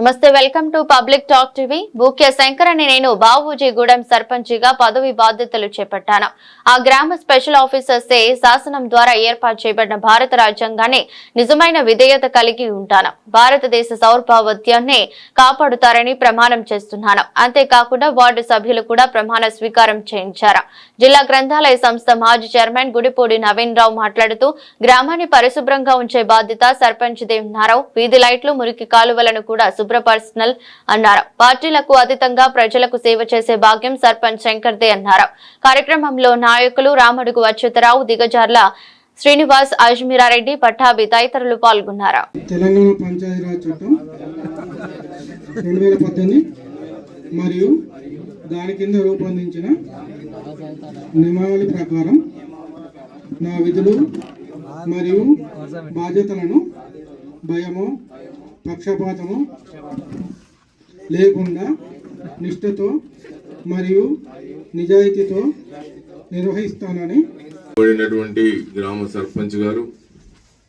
నమస్తే welcome to Public Talk TV. ముఖ్య శంకరని నేను బావూజీగూడెం సర్పంచిగా పదవి బాధ్యతలు చేపట్టాను. ఆ గ్రామ స్పెషల్ ఆఫీసర్సే శాసనం ద్వారా ఏర్పాటు చేయబడిన భారత రాజ్యాంగాన్ని నిజమైన విధేయత కలిగి ఉంటాను. భారతదేశ సౌర్భావత్యాన్ని కాపాడుతారని ప్రమాణం చేస్తున్నాను. అంతేకాకుండా వార్డు సభ్యులు కూడా ప్రమాణ స్వీకారం చేయించారు. జిల్లా గ్రంథాలయ సంస్థ మాజీ చైర్మన్ గుడిపూడి నవీన్ రావు మాట్లాడుతూ గ్రామాన్ని పరిశుభ్రంగా ఉంచే బాధ్యత సర్పంచ్ దేవనారావు వీధి లైట్లు మురికి కాలువలను కూడా శుభ్రపర్సనల్ అన్నారు. పార్టీలకు అతీతంగా ప్రజలకు సేవ చేసే భాగ్యం సర్పంచ్ శంకర్దే అన్నారు. కార్యక్రమంలో నాయకులు రామడుగు అచ్యుతరావు దిగజార్ల శ్రీనివాస్ అజ్మీరారెడ్డి పట్టాభి తదితరులు పాల్గొన్నారు. తెలంగాణ పంచాయతీరాజ్ చట్టం రెండు వేల పద్దెనిమిది మరియు దాని కింద రూపొందించిన నియమావళి ప్రకారం నా విధులు మరియు బాధ్యతలను భయము పక్షపాతము లేకుండా నిష్ఠతో మరియు నిజాయితీతో నిర్వహిస్తానని పడినటువంటి గ్రామ సర్పంచ్ గారు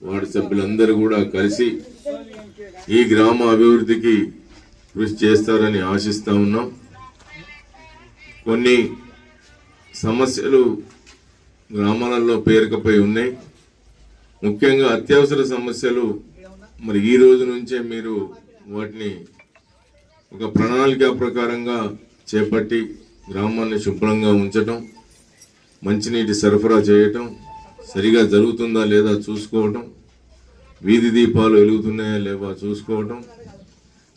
వార్డు సభ్యులందరూ కూడా కలిసి ఈ గ్రామ అభివృద్ధికి కృషి చేస్తారని ఆశిస్తా ఉన్నాం. కొన్ని సమస్యలు గ్రామాలలో పేరుకపోయి ఉన్నాయి. ముఖ్యంగా అత్యవసర సమస్యలు మరి ఈ రోజు నుంచే మీరు వాటిని ఒక ప్రణాళిక ప్రకారంగా చేపట్టి గ్రామాన్ని శుభ్రంగా ఉంచటం మంచినీటి సరఫరా చేయటం సరిగా జరుగుతుందా లేదా చూసుకోవటం వీధి దీపాలు వెలుగుతున్నాయా లేవా చూసుకోవటం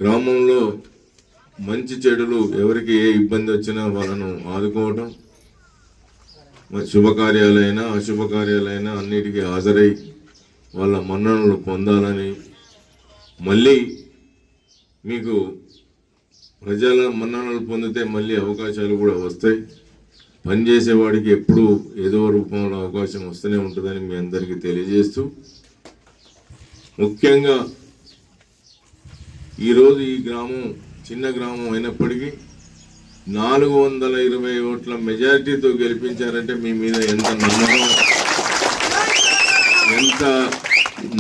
గ్రామంలో మంచి చెడులు ఎవరికి ఏ ఇబ్బంది వచ్చినా వాళ్ళను ఆదుకోవటం మరి శుభకార్యాలైనా అశుభకార్యాలైనా అన్నిటికీ హాజరై వాళ్ళ మన్ననలు పొందాలని మళ్ళీ మీకు ప్రజల మన్ననలు పొందితే మళ్ళీ అవకాశాలు కూడా వస్తాయి. పనిచేసేవాడికి ఎప్పుడూ ఏదో రూపంలో అవకాశం వస్తూనే ఉంటుందని మీ అందరికీ తెలియజేస్తూ ముఖ్యంగా ఈరోజు ఈ గ్రామం చిన్న గ్రామం అయినప్పటికీ నాలుగు వందల ఇరవై ఓట్ల మెజారిటీతో గెలిపించారంటే మీ మీద ఎంత నమ్మకం ఎంత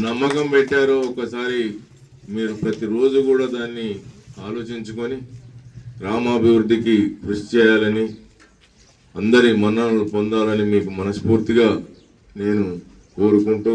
నమ్మకం పెట్టారో ఒకసారి మీరు ప్రతిరోజు కూడా దాన్ని ఆలోచించుకొని గ్రామాభివృద్ధికి కృషి చేయాలని అందరి మన్ననలు పొందాలని మీకు మనస్ఫూర్తిగా నేను కోరుకుంటూ